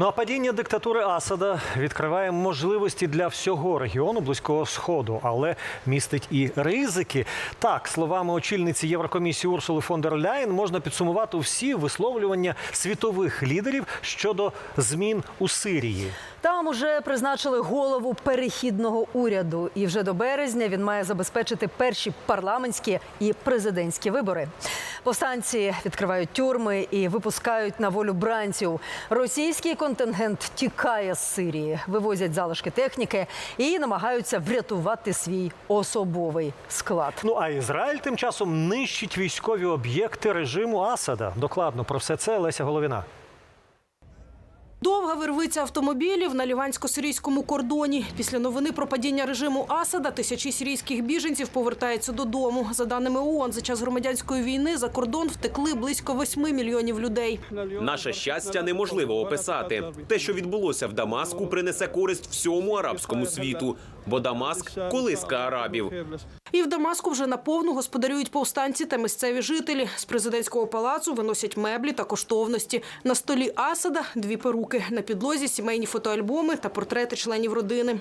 Ну а падіння диктатури Асада відкриває можливості для всього регіону близького сходу, але містить і ризики. Так, словами очільниці Єврокомісії Урсули фон дер Ляєн, можна підсумувати всі висловлювання світових лідерів щодо змін у Сирії. Там уже призначили голову перехідного уряду, і вже до березня він має забезпечити перші парламентські і президентські вибори. Повстанці відкривають тюрми і випускають на волю бранців. Російський контингент тікає з Сирії, вивозять залишки техніки і намагаються врятувати свій особовий склад. Ну а Ізраїль тим часом нищить військові об'єкти режиму Асада. Докладно про все це Леся Головіна. Довга вирвиця автомобілів на лівансько-сирійському кордоні. Після новини про падіння режиму Асада тисячі сирійських біженців повертаються додому. За даними ООН, за час громадянської війни за кордон втекли близько 8 мільйонів людей. Наше щастя неможливо описати. Те, що відбулося в Дамаску, принесе користь всьому арабському світу, бо Дамаск колиска арабів. І в Дамаску вже наповну господарюють повстанці та місцеві жителі. З президентського палацу виносять меблі та коштовності. На столі Асада дві перуки. На підлозі сімейні фотоальбоми та портрети членів родини.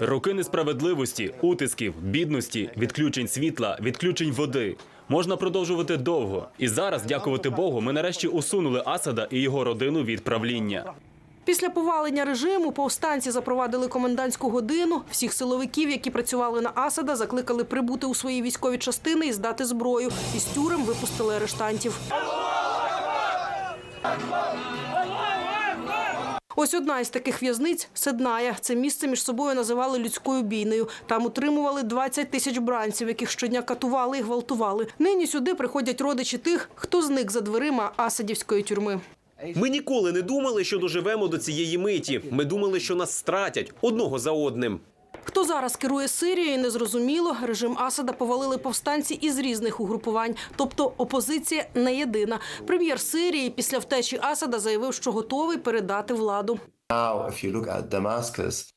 Роки несправедливості, утисків, бідності, відключень світла, відключень води. Можна продовжувати довго. І зараз, дякувати Богу, ми нарешті усунули Асада і його родину від правління. Після повалення режиму повстанці запровадили комендантську годину. Всіх силовиків, які працювали на Асада, закликали прибути у свої військові частини і здати зброю. Із тюрем випустили арештантів. Ось одна із таких в'язниць Седная. Це місце між собою називали людською бійнею. Там утримували 20 тисяч бранців, яких щодня катували і гвалтували. Нині сюди приходять родичі тих, хто зник за дверима Асадівської тюрми. Ми ніколи не думали, що доживемо до цієї миті. Ми думали, що нас стратять одного за одним. Хто зараз керує Сирією, незрозуміло. Режим Асада повалили повстанці із різних угрупувань, тобто опозиція не єдина. Прем'єр Сирії після втечі Асада заявив, що готовий передати владу.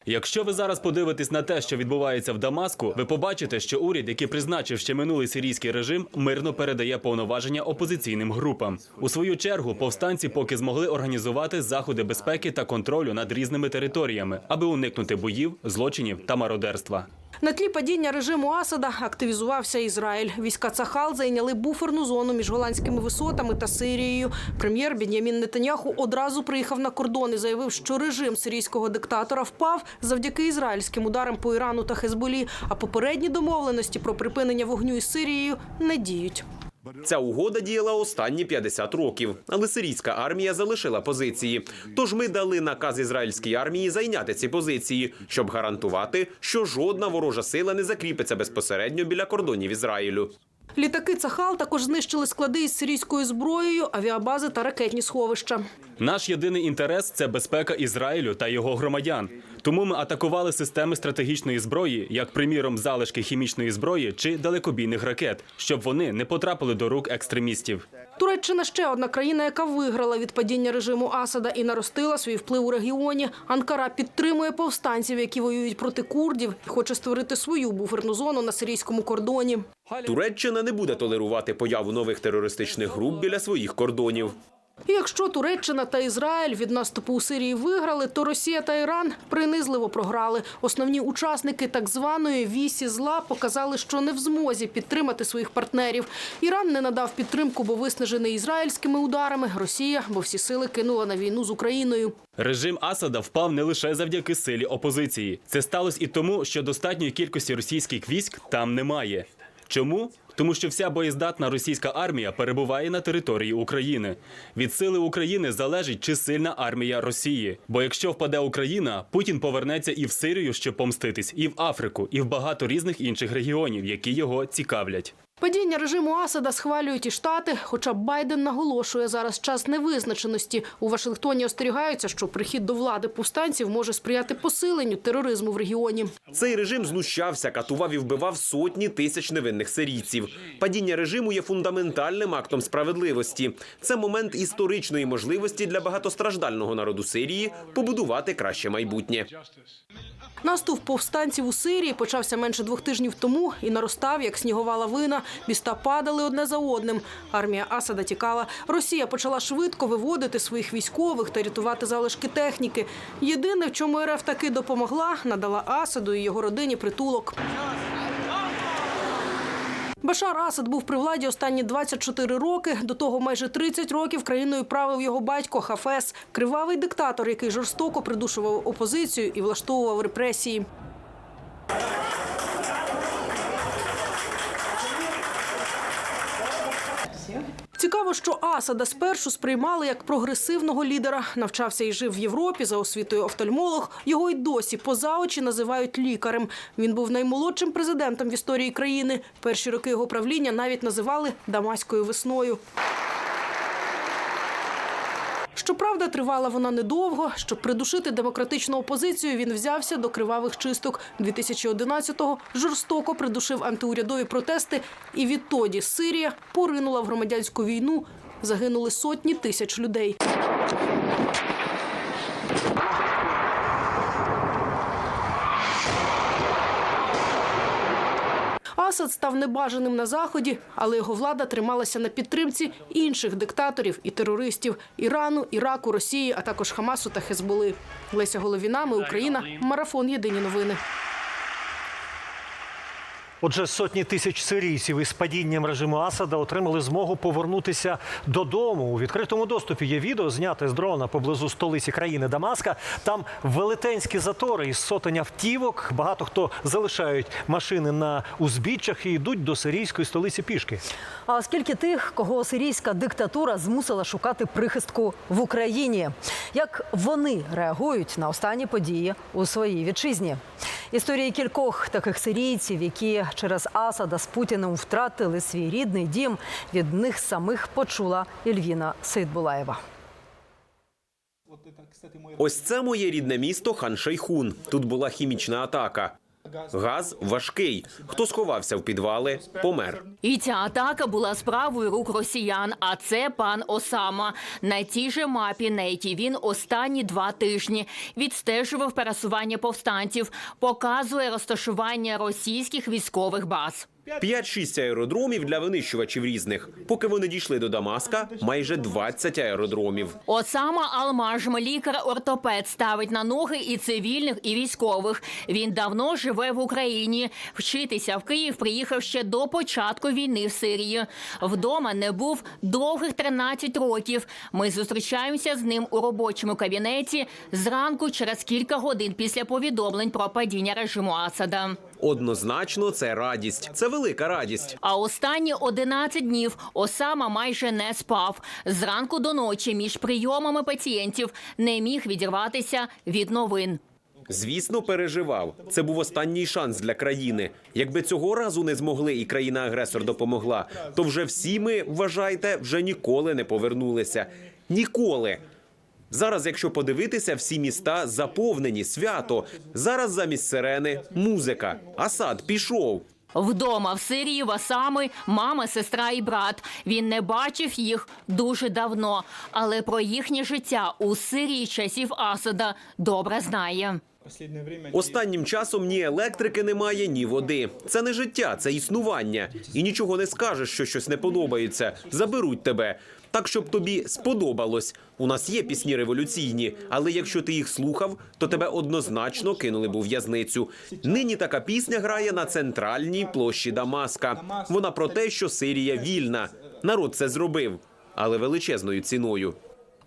Якщо ви зараз подивитесь на те, що відбувається в Дамаску, ви побачите, що уряд, який призначив ще минулий сирійський режим, мирно передає повноваження опозиційним групам. У свою чергу повстанці поки змогли організувати заходи безпеки та контролю над різними територіями, аби уникнути боїв, злочинів та мародерства. На тлі падіння режиму Асада активізувався Ізраїль. Війська Цахал зайняли буферну зону між Голландськими висотами та Сирією. Прем'єр Бін'ямін Нетаньяху одразу приїхав на кордон і заявив, що режим сирійського диктатора впав завдяки ізраїльським ударам по Ірану та Хезболі. А попередні домовленості про припинення вогню із Сирією не діють. Ця угода діяла останні 50 років, але сирійська армія залишила позиції. Тож ми дали наказ ізраїльській армії зайняти ці позиції, щоб гарантувати, що жодна ворожа сила не закріпиться безпосередньо біля кордонів Ізраїлю. Літаки Цахал також знищили склади із сирійською зброєю, авіабази та ракетні сховища. Наш єдиний інтерес це безпека Ізраїлю та його громадян. Тому ми атакували системи стратегічної зброї, як приміром залишки хімічної зброї чи далекобійних ракет, щоб вони не потрапили до рук екстремістів. Туреччина ще одна країна, яка виграла від падіння режиму Асада і наростила свій вплив у регіоні. Анкара підтримує повстанців, які воюють проти курдів, і хоче створити свою буферну зону на сирійському кордоні. Туреччина не буде толерувати появу нових терористичних груп біля своїх кордонів. Якщо Туреччина та Ізраїль від наступу у Сирії виграли, то Росія та Іран принизливо програли. Основні учасники так званої вісі зла показали, що не в змозі підтримати своїх партнерів. Іран не надав підтримку, бо виснажений ізраїльськими ударами. Росія, бо всі сили кинула на війну з Україною. Режим Асада впав не лише завдяки силі опозиції. Це сталося і тому, що достатньої кількості російських військ там немає. Чому? Тому що вся боєздатна російська армія перебуває на території України. Від сили України залежить, чи сильна армія Росії. Бо якщо впаде Україна, Путін повернеться і в Сирію, щоб помститись, і в Африку, і в багато різних інших регіонів, які його цікавлять. Падіння режиму Асада схвалюють і штати, хоча Байден наголошує зараз час невизначеності. У Вашингтоні остерігаються, що прихід до влади повстанців може сприяти посиленню тероризму в регіоні. Цей режим знущався, катував і вбивав сотні тисяч невинних сирійців. Падіння режиму є фундаментальним актом справедливості. Це момент історичної можливості для багатостраждального народу Сирії побудувати краще майбутнє. Наступ повстанців у Сирії почався менше двох тижнів тому і наростав як снігова лавина. Міста падали одне за одним. Армія Асада тікала. Росія почала швидко виводити своїх військових та рятувати залишки техніки. Єдине, в чому РФ таки допомогла, надала Асаду і його родині притулок. Башар Асад був при владі останні 24 роки. До того майже 30 років країною правив його батько Хафес, кривавий диктатор, який жорстоко придушував опозицію і влаштовував репресії. Цікаво, що Асада спершу сприймали як прогресивного лідера. Навчався і жив в Європі за освітою офтальмолог. Його й досі поза очі називають лікарем. Він був наймолодшим президентом в історії країни. Перші роки його правління навіть називали Дамаською весною. Щоправда, тривала вона недовго. Щоб придушити демократичну опозицію, він взявся до кривавих чисток. 2011-го жорстоко придушив антиурядові протести, і відтоді Сирія поринула в громадянську війну. Загинули сотні тисяч людей. Асад став небажаним на заході, але його влада трималася на підтримці інших диктаторів і терористів Ірану, Іраку, Росії, а також Хамасу та Хезболи. Леся Головіна, ми Україна. Марафон. Єдині новини. Отже, сотні тисяч сирійців із падінням режиму Асада отримали змогу повернутися додому. У відкритому доступі є відео, зняте з дрона поблизу столиці країни Дамаска. Там велетенські затори із сотень автівок. Багато хто залишають машини на узбіччях і йдуть до сирійської столиці пішки. А скільки тих, кого сирійська диктатура змусила шукати прихистку в Україні? Як вони реагують на останні події у своїй вітчизні? Історії кількох таких сирійців, які через Асада з Путіним втратили свій рідний дім, від них самих почула Ільвіна Сейдбулаєва. Ось це моє рідне місто Хан-Шейхун. Тут була хімічна атака. Газ важкий. Хто сховався в підвали, помер. І ця атака була справою рук росіян. А це пан Осама. На тій же мапі, на якій він останні два тижні відстежував пересування повстанців, показує розташування російських військових баз. 5-6 аеродромів для винищувачів різних. Поки вони дійшли до Дамаска, майже 20 аеродромів. Осама Алмажм, лікар-ортопед, ставить на ноги і цивільних, і військових. Він давно живе в Україні. Вчитися в Київ приїхав ще до початку війни в Сирії. Вдома не був довгих 13 років. Ми зустрічаємося з ним у робочому кабінеті зранку через кілька годин після повідомлень про падіння режиму Асада. Однозначно, це радість. Це велика радість. А останні 11 днів Осама майже не спав. Зранку до ночі між прийомами пацієнтів не міг відірватися від новин. Звісно, переживав. Це був останній шанс для країни. Якби цього разу не змогли і країна-агресор допомогла, то вже всі ми, вважайте, вже ніколи не повернулися. Ніколи. Зараз, якщо подивитися, всі міста заповнені свято. Зараз замість сирени музика. Асад пішов. Вдома в Сирії в Осами мама, сестра і брат. Він не бачив їх дуже давно, але про їхнє життя у Сирії часів Асада добре знає. Останнім часом ні електрики немає, ні води. Це не життя, це існування. І нічого не скажеш, що щось не подобається. Заберуть тебе. Так, щоб тобі сподобалось. У нас є пісні революційні, але якщо ти їх слухав, то тебе однозначно кинули б у в'язницю. Нині така пісня грає на центральній площі Дамаска. Вона про те, що Сирія вільна. Народ це зробив, але величезною ціною.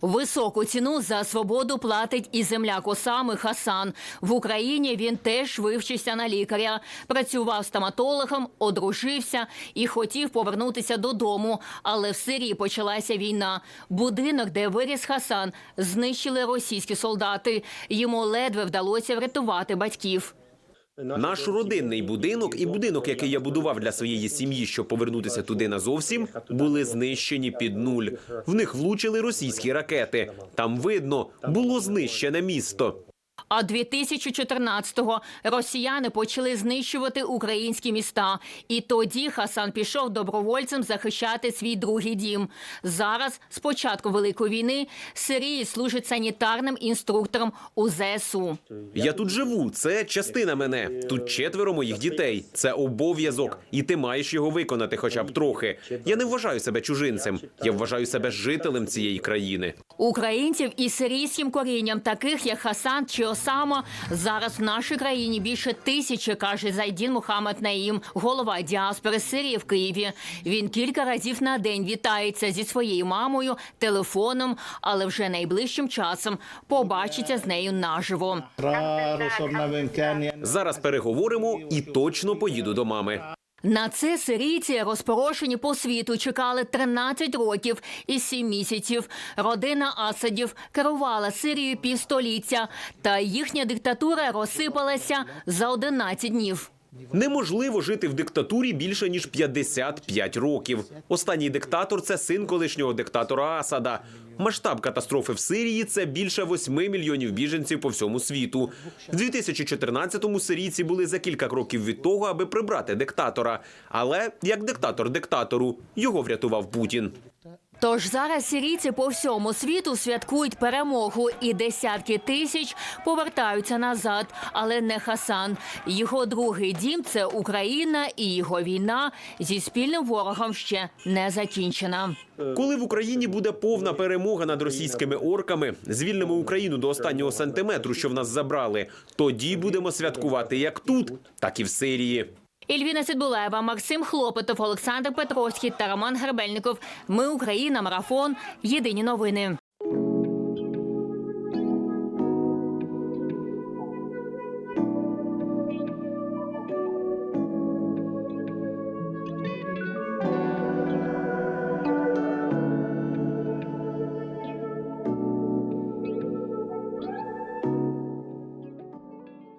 Високу ціну за свободу платить і земляк Осами Хасан. В Україні він теж вивчився на лікаря, працював стоматологом, одружився і хотів повернутися додому. Але в Сирії почалася війна. Будинок, де виріс Хасан, знищили російські солдати. Йому ледве вдалося врятувати батьків. Наш родинний будинок і будинок, який я будував для своєї сім'ї, щоб повернутися туди назовсім, були знищені під нуль. В них влучили російські ракети. Там видно, було знищене місто. А 2014-го росіяни почали знищувати українські міста. І тоді Хасан пішов добровольцем захищати свій другий дім. Зараз, з початку великої війни, Сирії служить санітарним інструктором у ЗСУ. Я тут живу, це частина мене. Тут четверо моїх дітей. Це обов'язок, і ти маєш його виконати, хоча б трохи. Я не вважаю себе чужинцем. Я вважаю себе жителем цієї країни. Українців із сирійським корінням, таких як Хасан чи Осама, зараз в нашій країні більше тисячі, каже Зайдін Мухаммед Наїм, голова діаспори Сирії в Києві. Він кілька разів на день вітається зі своєю мамою телефоном, але вже найближчим часом побачиться з нею наживо. Зараз переговоримо і точно поїду до мами. На це сирійці, розпорошені по світу, чекали 13 років і 7 місяців. Родина Асадів керувала Сирією півстоліття, та їхня диктатура розсипалася за 11 днів. Неможливо жити в диктатурі більше ніж 55 років. Останній диктатор це син колишнього диктатора Асада. Масштаб катастрофи в Сирії це більше 8 мільйонів біженців по всьому світу. В 2014-му сирійці були за кілька кроків від того, аби прибрати диктатора. Але як диктатор диктатору його врятував Путін. Тож зараз сирійці по всьому світу святкують перемогу, і десятки тисяч повертаються назад. Але не Хасан. Його другий дім це Україна, і його війна зі спільним ворогом ще не закінчена. Коли в Україні буде повна перемога над російськими орками, звільнимо Україну до останнього сантиметру, що в нас забрали, тоді будемо святкувати як тут, так і в Сирії. Ільвіна Сидбулаєва, Максим Хлопотов, Олександр Петровський та Роман Гербельников. Ми Україна. Марафон. Єдині новини.